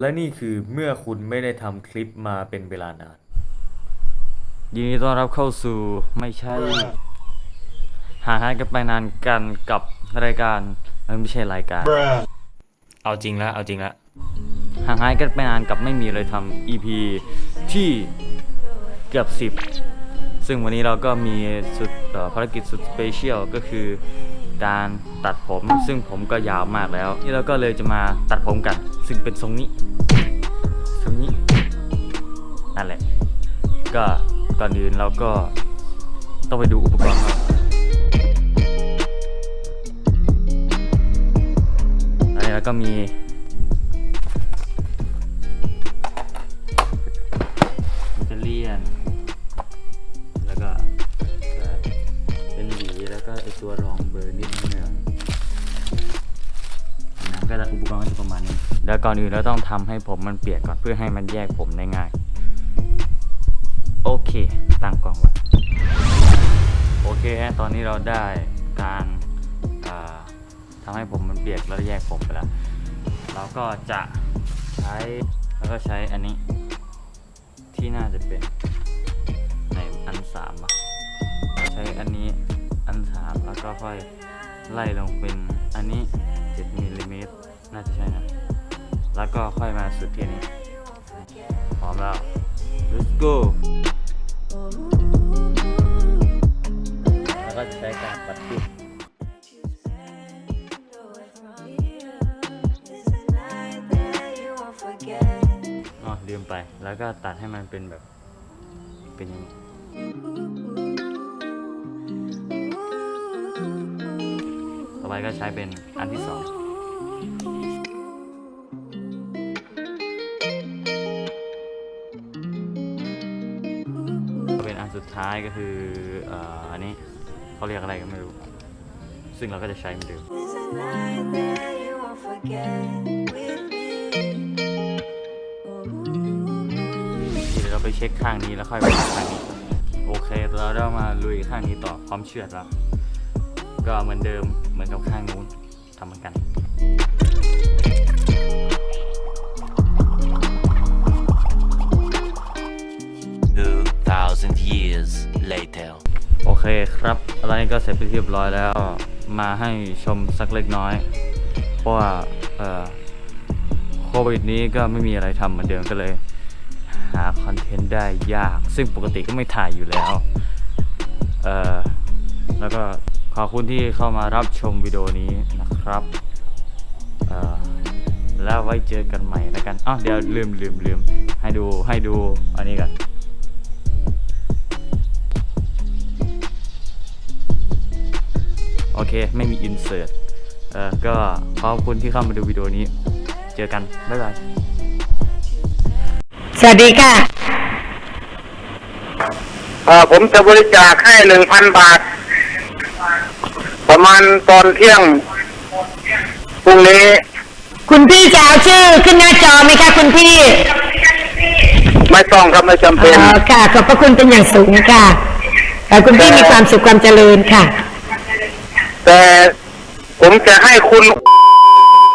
และนี่คือเมื่อคุณไม่ได้ทำคลิปมาเป็นเวลานาน ยินดีต้อนรับเข้าสู่ไม่ใช่ห่างหายกันไปนานกันกับรายการเอ้ยไม่ใช่รายการเอาจริงละเอาจริงละห่างหายกันไปนานกับไม่มีอะไรทำ EP ที่เกือบสิบซึ่งวันนี้เราก็มีสุดเอ่อภารกิจสุดสเปเชียลก็คือการตัดผม ซึ่งผมก็ยาวมากแล้วนี่เราก็เลยจะมาตัดผมกัน ซึ่งเป็นทรงนี้ทรงนี้นั่นแหละ ก็ก่อนอื่นเราก็ต้องไปดูอุปกรณ์อันนี้แล้วก็มีอิตาเลียน แล้วก่อนอื่นเราต้องทำให้ผมมันเปียกก่อนเพื่อให้มันแยกผมได้ง่าย โอเค ตั้งกล้องไว้โอเคฮะตอนนี้เราได้การอ่าทำให้ผมมันเปียกแล้วแยกผมไปแล้ว เราก็จะใช้แล้วก็ใช้อันนี้ที่น่าจะเป็นในอันสามอใช้อันนี้อันสามแล้วก็ค่อยไล่ลงเป็นอันนี้7มิลลิเมตรน่าจะใช่นะ แล้วก็ค่อยมาสุดที่นี้ พร้อมแล้ว let's go แล้วก็ใช้การปัดขึ้นอ๋อลืมไปแล้วก็ตัดให้มันเป็นแบบ เป็นอย่างนี้ต่อไปก็ใช้เป็นอันที่สอง สุดท้ายก็คืออันนี้เขาเรียกอะไรก็ไม่รู้ ซึ่งเราก็จะใช้เหมือนเดิมเดี๋ยวเราไปเช็คข้างนี้แล้วค่อยไปข้างนี้ โอเคเราได้มาลุยข้างนี้ต่อพร้อมเชือดแล้ว ก็เหมือนเดิมเหมือนกับข้างนู้น 2,000 years later. โอเคครับอนนี้ก็เสร็จไปเรียบร้อยแล้ว มาให้ชมสักเล็กน้อย เพราะว่าโควิดนี้ก็ไม่มีอะไรทำเหมือนเดิมก็เลย หาคอนเทนต์ได้ยาก ซึ่งปกติก็ไม่ถ่ายอยู่แล้วเออแล้วก็ขอบคุณที่เข้ามารับชมวิดีโอนี้นะครับเออแล้วไว้เจอกันใหม่แล้วกันอ๋อเดี๋ยวลืมลืมลืมให้ดูให้ดูอันนี้กัน โอเค ไม่มีอินเสิร์ตเอ่อก็ขอบคุณที่เข้ามาดูวิดีโอนี้ เจอกัน บ๊ายบาย สวัสดีค่ะเอ่อผมจะบริจาคให้หนึ่งพันบาท ประมาณตอนเที่ยงพรุ่งนี้ คุณพี่จะเอาชื่อขึ้นหน้าจอไหมคะคุณพี่ ไม่ต้องครับไม่จำอ๋เป็นอค่ะ ขอบพระคุณเป็นอย่างสูงค่ะขอให้คุณพี่มีความสุขความเจริญค่ะ แต่ผมจะให้คุณ